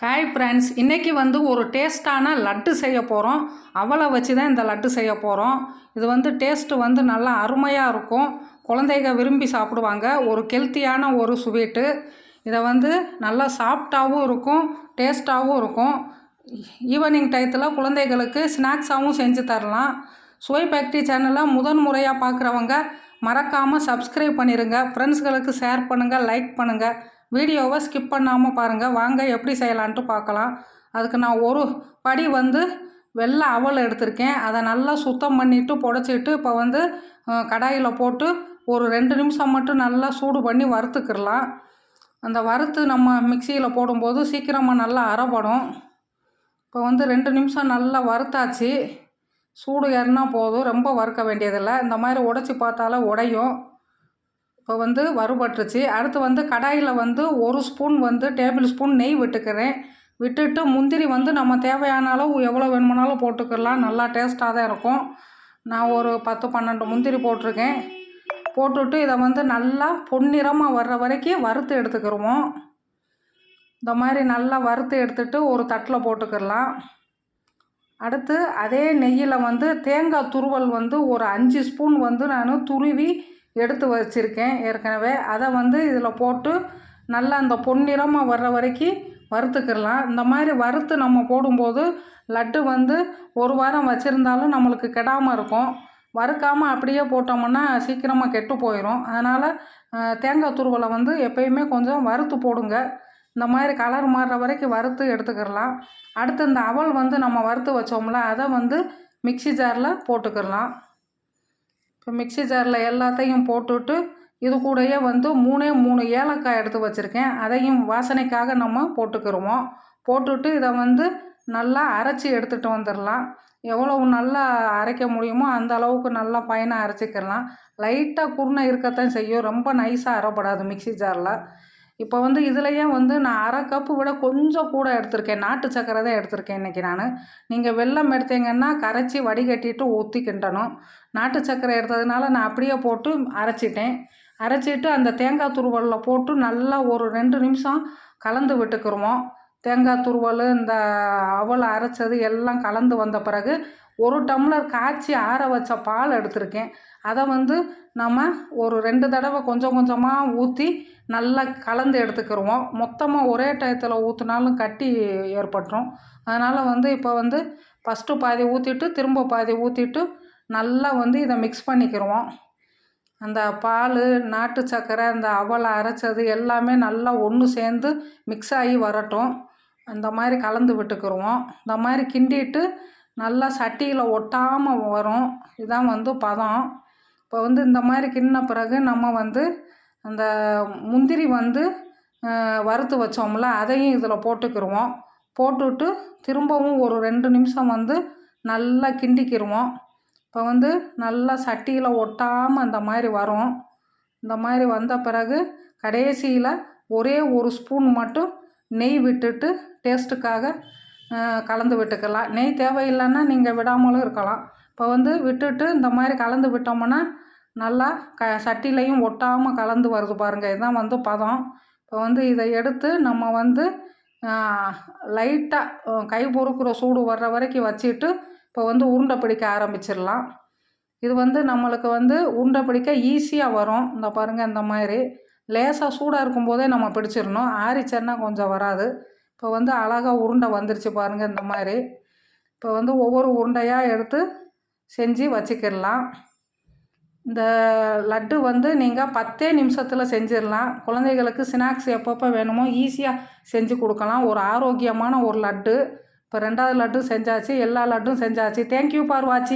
Hi friends இன்றைக்கி வந்து ஒரு டேஸ்ட்டான லட்டு செய்ய போகிறோம் அவளை வச்சு தான் இந்த லட்டு செய்ய போகிறோம் இது வந்து டேஸ்ட்டு வந்து நல்லா அருமையாக இருக்கும். குழந்தைங்க விரும்பி சாப்பிடுவாங்க. ஒரு கெல்த்தியான ஒரு ஸ்வீட்டு இதை வந்து நல்லா சாஃப்டாகவும் இருக்கும் டேஸ்ட்டாகவும் இருக்கும். ஈவினிங் டயத்தில் குழந்தைகளுக்கு ஸ்நாக்ஸாகவும் செஞ்சு தரலாம். சுவை ஃபேக்ட்ரி சேனலை முதன் முறையாக பார்க்குறவங்க மறக்காமல் சப்ஸ்கிரைப் பண்ணிடுங்க ஃப்ரெண்ட்ஸ்களுக்கு ஷேர் பண்ணுங்கள் லைக் பண்ணுங்கள் வீடியோவை ஸ்கிப் பண்ணாமல் பாருங்கள் வாங்க எப்படி செய்யலான்ட்டு பார்க்கலாம். அதுக்கு நான் ஒரு படி வந்து வெள்ளை அவல் எடுத்திருக்கேன். அதை நல்லா சுத்தம் பண்ணிவிட்டு புடச்சிட்டு இப்போ வந்து கடாயில் போட்டு ஒரு ரெண்டு நிமிஷம் மட்டும் நல்லா சூடு பண்ணி வறுத்துக்கிடலாம். அந்த வறுத்து நம்ம மிக்சியில் போடும்போது சீக்கிரமாக நல்லா அரைப்படும் இப்போ வந்து ரெண்டு நிமிஷம் நல்லா வறுத்தாச்சு. சூடு ஏறினா போதும். ரொம்ப வறுக்க வேண்டியதில்லை. இந்த மாதிரி உடச்சி பார்த்தாலே உடையும். இப்போ வந்து வறுபட்டுருச்சு. அடுத்து வந்து கடாயில் வந்து ஒரு ஸ்பூன் வந்து டேபிள் ஸ்பூன் நெய் விட்டுக்கிறேன். விட்டுட்டு முந்திரி வந்து நம்ம தேவையான அளவு எவ்வளோ வேணுமானாலும் போட்டுக்கலாம். நல்லா டேஸ்ட்டாக தான் இருக்கும். நான் ஒரு பத்து பன்னெண்டு முந்திரி போட்டிருக்கேன். போட்டுட்டு இதை வந்து நல்லா பொன்னிறமாக வர்ற வரைக்கும் வறுத்து எடுத்துக்கிடுவோம் இந்த மாதிரி நல்லா வறுத்து எடுத்துட்டு ஒரு தட்டில் போட்டுக்கிடலாம். அடுத்து அதே நெய்யில் வந்து தேங்காய் துருவல் வந்து ஒரு அஞ்சு ஸ்பூன் வந்து நான் துருவி எடுத்து வச்சுருக்கேன் ஏற்கனவே. அதை வந்து இதில் போட்டு நல்லா அந்த பொன்னிறமாக வர்ற வரைக்கும் வறுத்துக்கிடலாம். இந்த மாதிரி வறுத்து நம்ம போடும்போது லட்டு வந்து ஒரு வாரம் வச்சுருந்தாலும் நம்மளுக்கு கெடாமல் இருக்கும். வறுக்காமல் அப்படியே போட்டோம்னா சீக்கிரமாக கெட்டு போயிடும் அதனால் தேங்காய் துருவலை வந்து எப்பயுமே கொஞ்சம் வறுத்து போடுங்க. இந்த மாதிரி கலர் மாறுற வரைக்கும் வறுத்து எடுத்துக்கிடலாம். அடுத்து இந்த அவல் வந்து நம்ம வறுத்து வச்சோம்ல அதை வந்து மிக்சி ஜாரில் போட்டுக்கிடலாம். இப்போ மிக்சி ஜாரில் எல்லாத்தையும் போட்டுவிட்டு இது கூடயே வந்து மூணே மூணு ஏலக்காய் எடுத்து வச்சுருக்கேன். அதையும் வாசனைக்காக நம்ம போட்டுக்கிறோம் போட்டுவிட்டு இதை வந்து நல்லா அரைச்சி எடுத்துகிட்டு வந்துடலாம். எவ்வளோ நல்லா அரைக்க முடியுமோ அந்த அளவுக்கு நல்லா பயனாக அரைச்சிக்கிடலாம். லைட்டாக குருணை இருக்கத்தான் செய்யும். ரொம்ப நைஸாக அரைப்படாது மிக்சி ஜாரில். இப்போ வந்து இதுலேயே வந்து நான் அரை கப்பு விட கொஞ்சம் கூட எடுத்திருக்கேன். நாட்டு சக்கரை தான் எடுத்திருக்கேன் இன்றைக்கி நான். நீங்கள் வெல்லம் எடுத்தீங்கன்னா கரைச்சி வடிகட்டிட்டு ஊற்றி கிண்டணும் நாட்டு சக்கரை எடுத்ததுனால நான் அப்படியே போட்டு அரைச்சிட்டேன். அரைச்சிட்டு அந்த தேங்காய் துருவலில் போட்டு நல்லா ஒரு ரெண்டு நிமிஷம் கலந்து விட்டுக்கிருவோம். தேங்காய் துருவல் இந்த அவலை அரைச்சது எல்லாம் கலந்து வந்த பிறகு ஒரு டம்ளர் காய்ச்சி ஆற வச்ச பால் எடுத்திருக்கேன். அதை வந்து நம்ம ஒரு ரெண்டு தடவை கொஞ்சம் கொஞ்சமாக ஊற்றி நல்லா கலந்து எடுத்துக்கிடுவோம் மொத்தமாக ஒரே டயத்தில் ஊற்றினாலும் கட்டி ஏற்பட்டுரும். அதனால் வந்து இப்போ வந்து ஃபஸ்ட்டு பாதி ஊற்றிட்டு திரும்ப பாதி ஊற்றிட்டு நல்லா வந்து இதை மிக்ஸ் பண்ணிக்கிடுவோம் அந்த பால் நாட்டு சர்க்கரை அந்த அவலை அரைச்சது எல்லாமே நல்லா ஒன்று சேர்ந்து மிக்ஸ் ஆகி வரட்டும். அந்த மாதிரி கலந்து விட்டுக்கிடுவோம் இந்த மாதிரி கிண்டிட்டு நல்லா சட்டியில் ஒட்டாமல் வரும். இதுதான் வந்து பதம். இப்போ வந்து இந்த மாதிரி கிண்ண பிறகு நம்ம வந்து அந்த முந்திரி வந்து வறுத்து வச்சோம்ல அதையும் இதில் போட்டுக்கிடுவோம் போட்டுவிட்டு திரும்பவும் ஒரு ரெண்டு நிமிஷம் வந்து நல்லா கிண்டிக்கிடுவோம் இப்போ வந்து நல்லா சட்டியில் ஒட்டாமல் அந்த மாதிரி வரும். இந்த மாதிரி வந்த பிறகு கடைசியில் ஒரே ஒரு ஸ்பூன் மட்டும் நெய் விட்டுட்டு டேஸ்ட்டுக்காக கலந்து விட்டுக்கலாம். நெய் தேவையில்லைன்னா நீங்கள் விடாமலும் இருக்கலாம். இப்போ வந்து விட்டுட்டு இந்த மாதிரி கலந்து விட்டோம்னா நல்லா க சட்டிலையும் ஒட்டாமல் கலந்து வருது பாருங்கள் இதுதான் வந்து பதம். இப்போ வந்து இதை எடுத்து நம்ம வந்து லைட்டாக கை பொறுக்கிற சூடு வர்ற வரைக்கும் வச்சுட்டு இப்போ வந்து உருண்டை பிடிக்க ஆரம்பிச்சிடலாம். இது வந்து நம்மளுக்கு வந்து உருண்டை பிடிக்க ஈஸியாக வரும். இந்த பாருங்கள் இந்த மாதிரி. லேசாக சூடாக இருக்கும்போதே நம்ம பிடிச்சிடணும். ஆறிச்சேன்னா கொஞ்சம் வராது. இப்போ வந்து அழகாக உருண்டை வந்துருச்சு பாருங்கள் இந்த மாதிரி. இப்போ வந்து ஒவ்வொரு உருண்டையாக எடுத்து செஞ்சு வச்சுக்கிடலாம். இந்த லட்டு வந்து நீங்கள் பத்தே நிமிஷத்தில் செஞ்சிடலாம். குழந்தைகளுக்கு ஸ்நாக்ஸ் எப்பப்போ வேணுமோ ஈஸியாக செஞ்சு கொடுக்கலாம். ஒரு ஆரோக்கியமான ஒரு லட்டு. இப்போ ரெண்டாவது லட்டும் செஞ்சாச்சு எல்லா லட்டும் செஞ்சாச்சு. தேங்க்யூ ஃபார் வாட்சிங்